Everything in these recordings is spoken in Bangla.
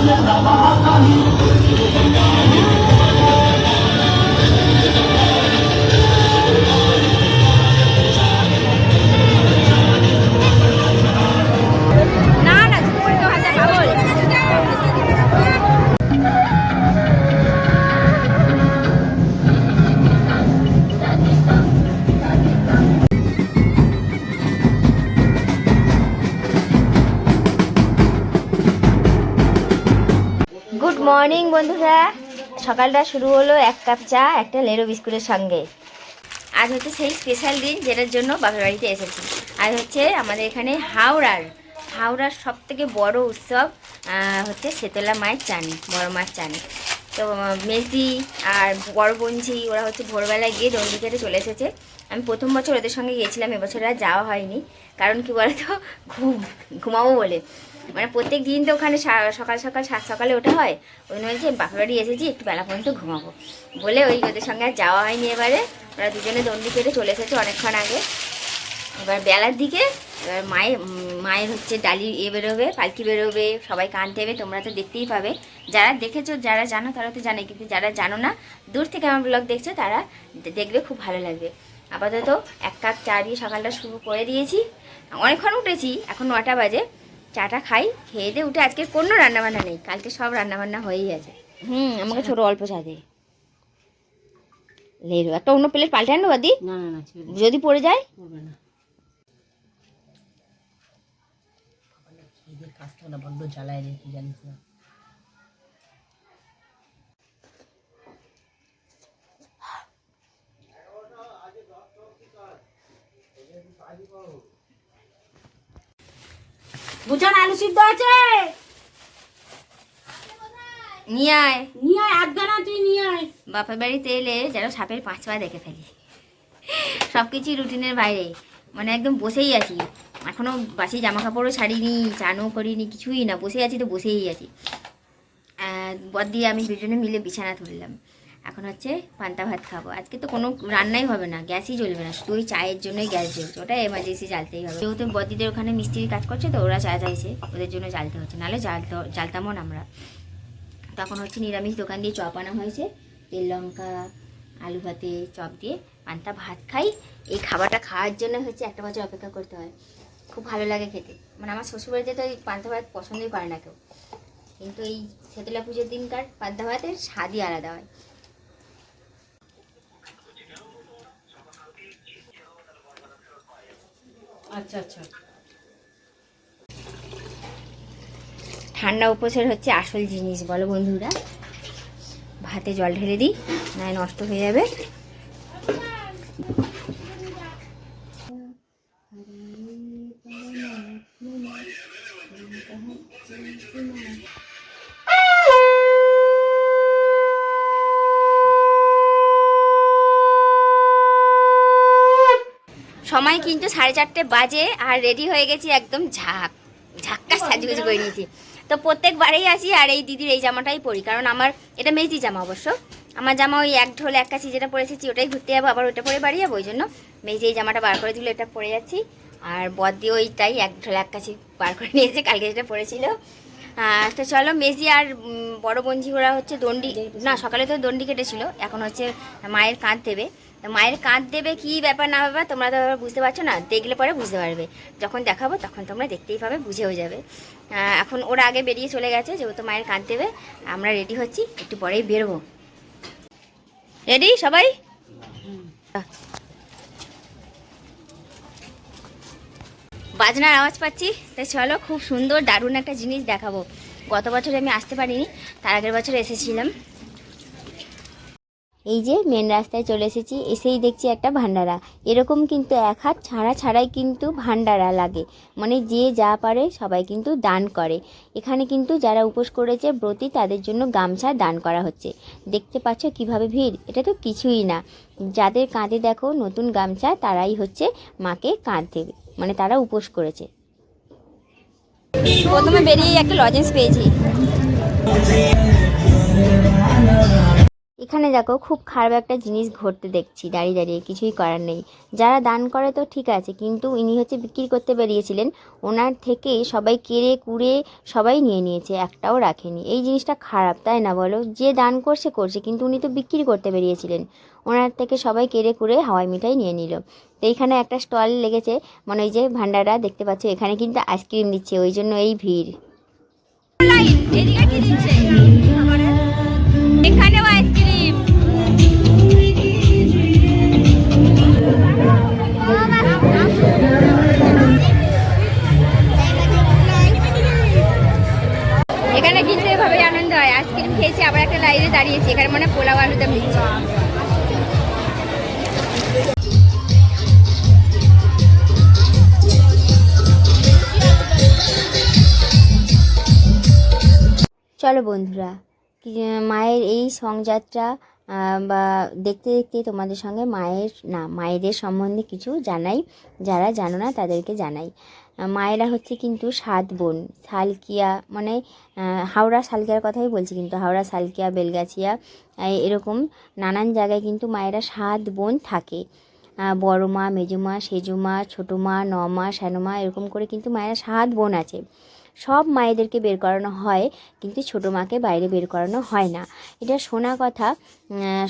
夢だばかり মর্নিং, বন্ধুরা। সকালটা শুরু হলো এক কাপ চা, একটা লেরো বিস্কুটের সঙ্গে। আজ হচ্ছে সেই স্পেশাল দিন যেটার জন্য বাপের বাড়িতে এসেছি। আজ হচ্ছে আমাদের এখানে হাওড়ার হাওড়ার সব থেকে বড় উৎসব হচ্ছে শেতলা মায়ের চানি বড় মায়ের চানি তো মেজি আর বড় বঞ্জি ওরা হচ্ছে ভোরবেলায় গিয়ে দণ্ডি কেটে চলে এসেছে। আমি প্রথম বছর ওদের সঙ্গে গিয়েছিলাম, এবছর আর যাওয়া হয়নি। কারণ কি বলতো? ঘুম, ঘুমাবো বলে। মানে প্রত্যেক দিন তো ওখানে সকাল সকাল সাত সকালে ওঠা হয়। ওই নয় যে বাপের বাড়ি এসেছি, একটু বেলা পর্যন্ত ঘুমাবো। বলে ওই ওদের সঙ্গে আর যাওয়া হয়নি এবারে। ওরা দুজনে দণ্ডি কেটে চলে এসেছে অনেকক্ষণ আগে। এবার বেলার দিকে, এবার মায়ের মায়ের হচ্ছে ডালি এ বেরোবে, পালকি বেরোবে, সবাই কান দেবে তোমরা তো দেখতেই পাবে। যারা দেখেছ, যারা জানো, তারা তো জানে, কিন্তু যারা জানো না, দূর থেকে আমার ব্লগ দেখছ, তারা দেখবে খুব ভালো লাগবে। আপাতত এক কাপ চা দিয়ে সকালটা শুরু করে দিয়েছি। অনেকক্ষণ উঠেছি, এখন নটা বাজে। চাটা খাই খেয়ে দিয়ে উঠে আজকে কোনো রান্নাবান্না নেই কালকে সব রান্নাবান্না হয়েই আছে হুম আমাকে ছোটো অল্প চা দে। একটা অন্য প্লেট পাল্টে আনো বাদি? না না না যদি পড়ে যায়? না। কাজটা বড্ড জ্বালায় রে তুই জানিস না। বুঝান আলু সিদ্ধ আছে? নিয়ে আয়। নিয়ে আয় আধখানা তুই নিয়ে আয়। বাপের বাড়িতে এলে যেন সাপের পাঁচ পা দেখে ফেলি। সব কিছুই রুটিনের বাইরে। মানে একদম বসেই আছি। এখনও বাসি জামা কাপড়ও ছাড়িনি চানও করিনি কিছুই না। বসে আছি তো বসেই আছি। বর দিয়ে আমি দুজনে মিলে বিছানা তুললাম। এখন হচ্ছে পান্তা ভাত খাব। আজকে তো কোনো রান্নাই হবে না, গ্যাসই জ্বলবে না শুধু চায়ের জন্যই গ্যাস জ্বলছে, ওটা এমার্জেন্সি জ্বালতেই হবে। যেহেতু বদিদের ওখানে মিস্ত্রির কাজ করছে তো ওরা চা চাইছে, ওদের জন্য জ্বালতে হচ্ছে, নাহলে জ্বালতে জ্বালতামও না আমরা। তখন হচ্ছে নিরামিষ দোকান দিয়ে চপ আনা হয়েছে, তেল লঙ্কা, আলু ভাতে চপ দিয়ে পান্তা ভাত খাই। এই খাবারটা খাওয়ার জন্য হচ্ছে একটা বছর অপেক্ষা করতে হয়, খুব ভালো লাগে খেতে। মানে আমার শ্বশুরবাড়িতে তো এই পান্তা ভাত পছন্দই করে না কেউ। কিন্তু এই শেতলা পুজোর দিনকার পান্তা ভাতের স্বাদই আলাদা হয়। আচ্ছা আচ্ছা। ঠান্ডা উপোসের হচ্ছে আসল জিনিস, বলো বন্ধুরা। ভাতে জল ঢেলে দিই নয় নষ্ট হয়ে যাবে। সময় কিন্তু সাড়ে চারটে বাজে আর রেডি হয়ে গেছি একদম ঝাঁক ঝাক্কা সাজুগুজু করে নিয়েছি। তো প্রত্যেকবারেই আসি আর এই দিদির এই জামাটাই পরি কারণ আমার এটা মেজি জামা অবশ্য। আমার জামা ওই এক ঢোল এক কাছি যেটা পরে পরেছি ওটাই ঘুরতে যাব আবার ওটা পরে বাড়ি যাব ওই জন্য মেজি এই জামাটা বার করে দিল এটা পরে যাচ্ছি। আর বদ দিয়ে ওইটাই এক ঢোল এক কাছি বার করে নিয়েছে কালকে যেটা পরেছিল। তো চলো মেজি আর বড় বঞ্জি ওরা হচ্ছে দণ্ডি না সকালে তো দণ্ডি কেটেছিল এখন হচ্ছে মায়ের কাঁধ দেবে। তো মায়ের কাঁধ দেবে কি ব্যাপার না ব্যাপার, তোমরা তো বুঝতে পারছ না, দেখলে পরে বুঝতে পারবে। যখন দেখাবো তখন তোমরা দেখতেই পাবে বুঝেও যাবে। এখন ওরা আগে বেরিয়ে চলে গেছে, যেহেতু মায়ের কাঁধ দেবে, আমরা রেডি হচ্ছি, একটু পরেই বেরোবো। রেডি সবাই? বাজনার আওয়াজ পাচ্ছি, তাই চলো খুব সুন্দর দারুণ একটা জিনিস দেখাবো। গত বছর আমি আসতে পারিনি, তার আগের বছর এসেছিলাম। এই যে মেন রাস্তায় চলে এসেছি, এসেই দেখছি একটা ভান্ডারা। এরকম কিন্তু এক হাত ছাড়া ছাড়াই কিন্তু ভান্ডারা লাগে। মানে যে যা পারে সবাই কিন্তু দান করে। এখানে কিন্তু যারা উপোস করেছে ব্রতী, তাদের জন্য গামছা দান করা হচ্ছে। দেখতে পাচ্ছ কীভাবে ভিড়? এটা তো কিছুই না। যাদের কাঁধে দেখো নতুন গামছা, তারাই হচ্ছে মাকে কাঁধ মানে তারা উপোস করেছে। প্রথমে বেরিয়ে একটা লজেন্স পেয়েছি। এখানে দেখো খুব খারাপ একটা জিনিস ঘটতে দেখছি, দাঁড়িয়ে দাঁড়িয়ে কিছুই করার নেই। যারা দান করে তো ঠিক আছে, কিন্তু ইনি হচ্ছে বিক্রি করতে বেরিয়েছিলেন, ওনার থেকে সবাই কেড়ে কুড়ে সবাই নিয়ে নিয়েছে, একটাও রাখেনি। এই জিনিসটা খারাপ, তাই না বলো? যে দান করছে করছে, কিন্তু উনি তো বিক্রি করতে বেরিয়েছিলেন। ওনার থেকে সবাই কেড়ে কুড়ে হাওয়াই মিঠাই নিয়ে নিল। তো এইখানে একটা স্টল লেগেছে মানে ওই যে ভান্ডারা দেখতে পাচ্ছ, এখানে কিন্তু আইসক্রিম দিচ্ছে, ওই জন্য এই ভিড়। চলো বন্ধুরা। মায়ের এই সংযাত্রা বা দেখতে দেখতে তোমাদের সঙ্গে মায়ের, না, মায়েদের সম্বন্ধে কিছু জানাই। যারা জানো না তাদেরকে জানাই। মায়েরা হচ্ছে কিন্তু সাত বোন। সালকিয়া মানে হাওড়া সালকিয়ার কথাই বলছি কিন্তু, হাওড়া, সালকিয়া, বেলগাছিয়া এরকম নানান জায়গায় কিন্তু মায়েরা সাত বোন থাকে। বড় মা, মেজো মা, সেজো মা, ছোটো মা, ন মা, শ্যানো মা, এরকম করে কিন্তু মায়েরা সাত বোন আছে। সব মায়েদেরকে বের করানো হয়, কিন্তু ছোটো মাকে বাইরে বের করানো হয় না। এটা শোনা কথা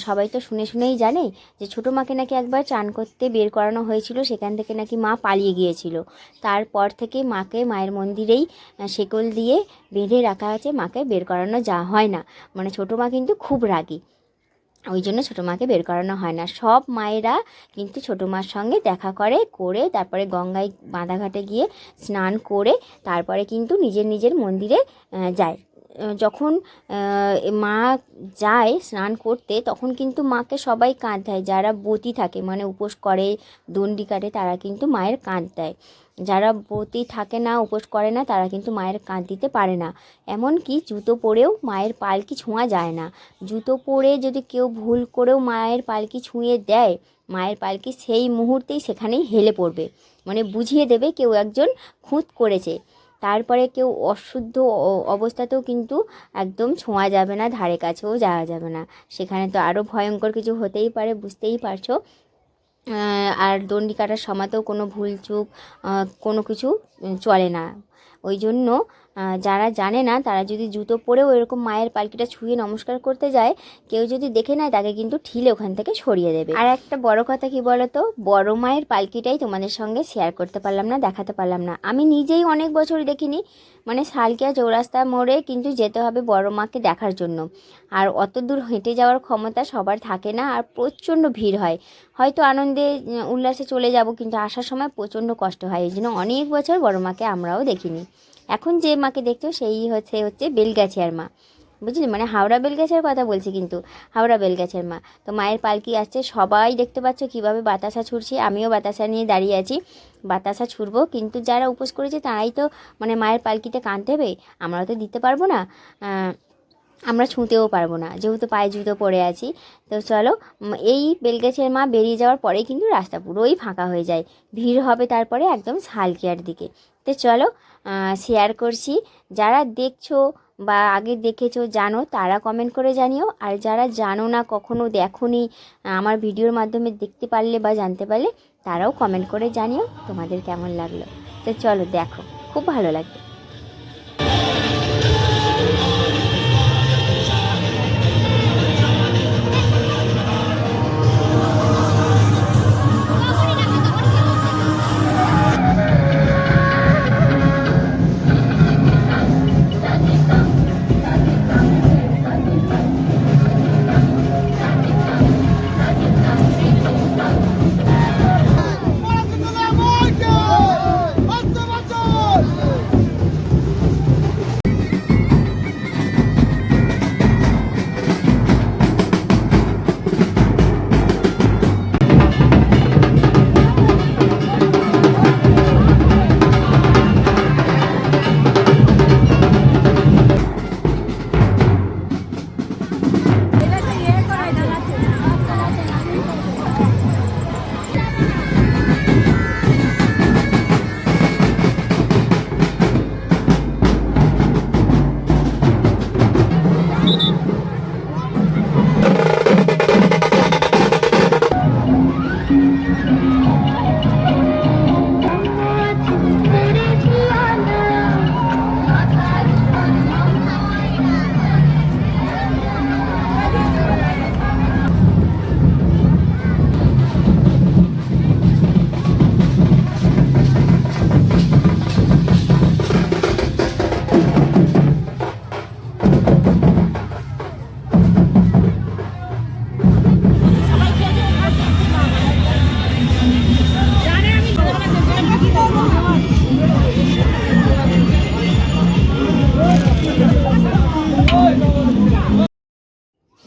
সবাই তো শুনে শুনেই জানে যে ছোটো মাকে নাকি একবার চান করতে বের করানো হয়েছিল, সেখান থেকে নাকি মা পালিয়ে গিয়েছিল। তারপর থেকে মাকে মায়ের মন্দিরেই শেকল দিয়ে বেঁধে রাখা আছে মাকে বের করানো যা হয় না। মানে ছোটো মা কিন্তু খুব রাগী। ওই জন্য ছোটো মাকে বের করানো হয় না। সব মায়েরা কিন্তু ছোটো মার সঙ্গে দেখা করে করে তারপরে গঙ্গায় বাঁধাঘাটে গিয়ে স্নান করে তারপরে কিন্তু নিজের নিজের মন্দিরে যায়। যখন মা যায় স্নান করতে তখন কিন্তু মাকে সবাই কাঁধ দেয়। যারা বতী থাকে মানে উপোস করে দণ্ডি কাটে তারা কিন্তু মায়ের কাঁধ দেয়। যারা বতী থাকে না, উপোস করে না, তারা কিন্তু মায়ের কাঁধ দিতে পারে না। এমনকি জুতো পরেও মায়ের পালকি ছোঁয়া যায় না। জুতো পরে যদি কেউ ভুল করেও মায়ের পালকি ছুঁয়ে দেয়, মায়ের পালকি সেই মুহূর্তেই সেখানেই হেলে পড়বে। মানে বুঝিয়ে দেবে কেউ একজন খুঁত করেছে। তারপরে কেউ অশুদ্ধ অবস্থাতেও কিন্তু একদম ছোঁয়া যাবে না, ধারে কাছেও যাওয়া যাবে না। সেখানে তো আরও ভয়ঙ্কর কিছু হতেই পারে, বুঝতেই পারছ। আর দণ্ডি কাটার সময়তেও কোনো ভুল চুক কোনো কিছু চলে না। ওই জন্য যারা জানে না, তারা যদি জুতো পরেও এরকম মায়ের পালকিটা ছুঁয়ে নমস্কার করতে যায়, কেউ যদি দেখে নেয়, তাকে কিন্তু ঠিলে ওখান থেকে সরিয়ে দেবে। আর একটা বড় কথা কি বলো তো বড় মায়ের পালকিটাই তোমাদের সঙ্গে শেয়ার করতে পারলাম না, দেখাতে পারলাম না। আমি নিজেই অনেক বছর দেখিনি মানে সালকিয়া চৌরাস্তা মোড়ে কিন্তু যেতে হবে বড় মাকে দেখার জন্য। আর অত দূর হেঁটে যাওয়ার ক্ষমতা সবার থাকে না, আর প্রচণ্ড ভিড় হয়। হয়তো আনন্দে উল্লাসে চলে যাব, কিন্তু আসার সময় প্রচণ্ড কষ্ট হয়। এই জন্য অনেক বছর বড় মাকে আমরাও দেখিনি। এখন যে মাকে দেখছ, সেই হচ্ছে হচ্ছে বেলগাছিয়ার মা। বুঝলি? মানে হাওড়া বেলগাছিয়ার কথা বলছি কিন্তু, হাওড়া বেলগাছিয়ার মা। তো মায়ের পালকি আসছে, সবাই দেখতে পাচ্ছ কীভাবে বাতাসা ছুটছি আমিও বাতাসা নিয়ে দাঁড়িয়ে আছি, বাতাসা ছুটবো কিন্তু যারা উপোস করেছে তারাই তো মানে মায়ের পালকিতে কাঁদতে হবে আমরা তো দিতে পারব না আমরা ছুঁতেও পারব না। যেহেতু পায়ে জুতো পরে আছি, তো চলো এই বেলগাছের মা বেরিয়ে যাওয়ার পরেই কিন্তু রাস্তা পুরোই ফাঁকা হয়ে যায়। ভিড় হবে তারপরে একদম সালকিয়ার দিকে। তো চলো শেয়ার করছি। যারা দেখছ বা আগে দেখেছ জানো, তারা কমেন্ট করে জানিও। আর যারা জানো না, কখনো দেখোনি, আমার ভিডিওর মাধ্যমে দেখতে পারলে বা জানতে পারলে, তারাও কমেন্ট করে জানিও তোমাদের কেমন লাগল। তো চলো, দেখো। খুব ভালো লাগবে।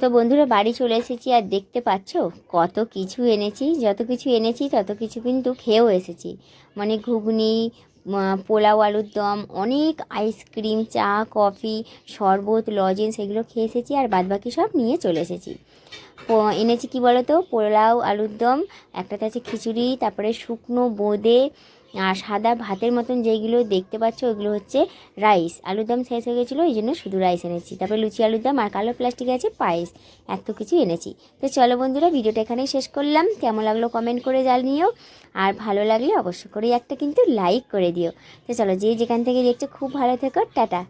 তো বন্ধুরা বাড়ি চলে এসেছি আর দেখতে পাচ্ছ? কত কিছু এনেছি, যত কিছু এনেছি তত কিছু কিন্তু খেয়েও এসেছি। মানে ঘুগনি পোলাও আলুর দম, অনেক আইসক্রিম, চা, কফি, শরবত, লজেন্স এগুলো খেয়ে এসেছি আর বাদবাকি সব নিয়ে চলে এসেছি। এনেছি কি বলো তো পোলাও আলুর দম, একটাতে আছে খিচুড়ি, তারপরে শুকনো বোঁদে আর সাদা ভাতের মতন যেগুলো দেখতে পাচ্ছ, ওইগুলো হচ্ছে রাইস আলুর দম শেষ হয়ে গেছিল, ওই জন্য শুধু রাইস এনেছি। তারপরে লুচি, আলুর দম আর কালো প্লাস্টিকে আছে পায়েস, এত কিছু এনেছি। তো চলো বন্ধুরা, ভিডিওটা এখানেই শেষ করলাম। কেমন লাগল কমেন্ট করে জানিও। আর ভালো লাগলে অবশ্য করে একটা কিন্তু লাইক করে দিও। তো চলো, যে যেখান থেকে দেখছ, খুব ভালো থেকো। টাটা।